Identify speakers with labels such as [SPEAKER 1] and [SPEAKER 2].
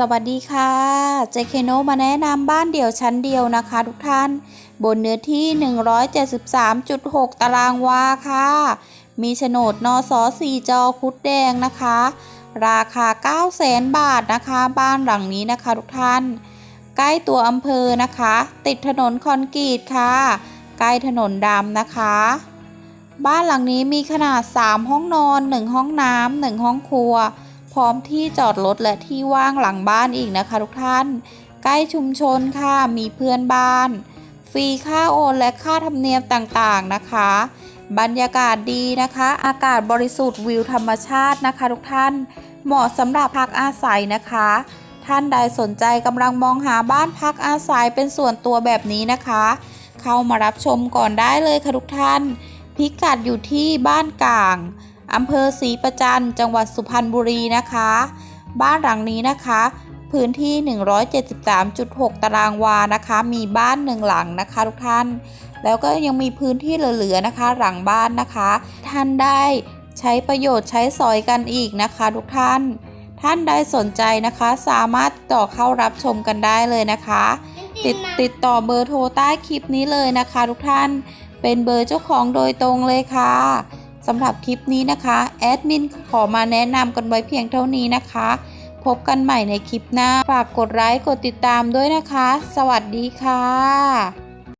[SPEAKER 1] สวัสดีค่ะ เจเคโนมาแนะนำบ้านเดี่ยวชั้นเดียวนะคะทุกท่าน บนเนื้อที่ 173.6 ตารางวาค่ะ มีโฉนดนอสอสี่จอคุดแดงนะคะ ราคา 9 0 0 0 0 0บาทนะคะ บ้านหลังนี้นะคะทุกท่าน ใกล้ตัวอำเภอนะคะ ติดถนนคอนกรีตค่ะ ใกล้ถนนดำนะคะ บ้านหลังนี้มีขนาด 3 ห้องนอน 1 ห้องน้ำ 1 ห้องครัว พร้อมที่จอดรถและที่ว่างหลังบ้านอีกนะคะทุกท่าน ใกล้ชุมชนค่ะมีเพื่อนบ้าน ฟรีค่าโอนและค่าธรรมเนียมต่างๆนะคะ บรรยากาศดีนะคะ อากาศบริสุทธิ์วิวธรรมชาตินะคะทุกท่าน เหมาะสำหรับพักอาศัยนะคะ ท่านใดสนใจกำลังมองหาบ้านพักอาศัยเป็นส่วนตัวแบบนี้นะคะ เข้ามารับชมก่อนได้เลยค่ะทุกท่าน พิกัดอยู่ที่บ้านกลาง อำเภอศรีประจันจังหวัดสุพรรณบุรีนะคะ บ้านหลังนี้นะคะ พื้นที่ 173.6 ตารางวานะคะ มีบ้านหนึ่งหลังนะคะทุกท่าน แล้วก็ยังมีพื้นที่เหลือๆนะคะ หลังบ้านนะคะ ท่านได้ใช้ประโยชน์ใช้สอยกันอีกนะคะทุกท่าน ท่านใดสนใจนะคะ สามารถต่อเข้ารับชมกันได้เลยนะคะ ติดติดต่อเบอร์โทรใต้คลิปนี้เลยนะคะ ทุกท่านเป็นเบอร์เจ้าของโดยตรงเลยค่ะ สำหรับคลิปนี้นะคะแอดมินขอมาแนะนำกันไว้เพียงเท่านี้นะคะ พบกันใหม่ในคลิปหน้า ฝากกดไลค์กดติดตามด้วยนะคะ สวัสดีค่ะ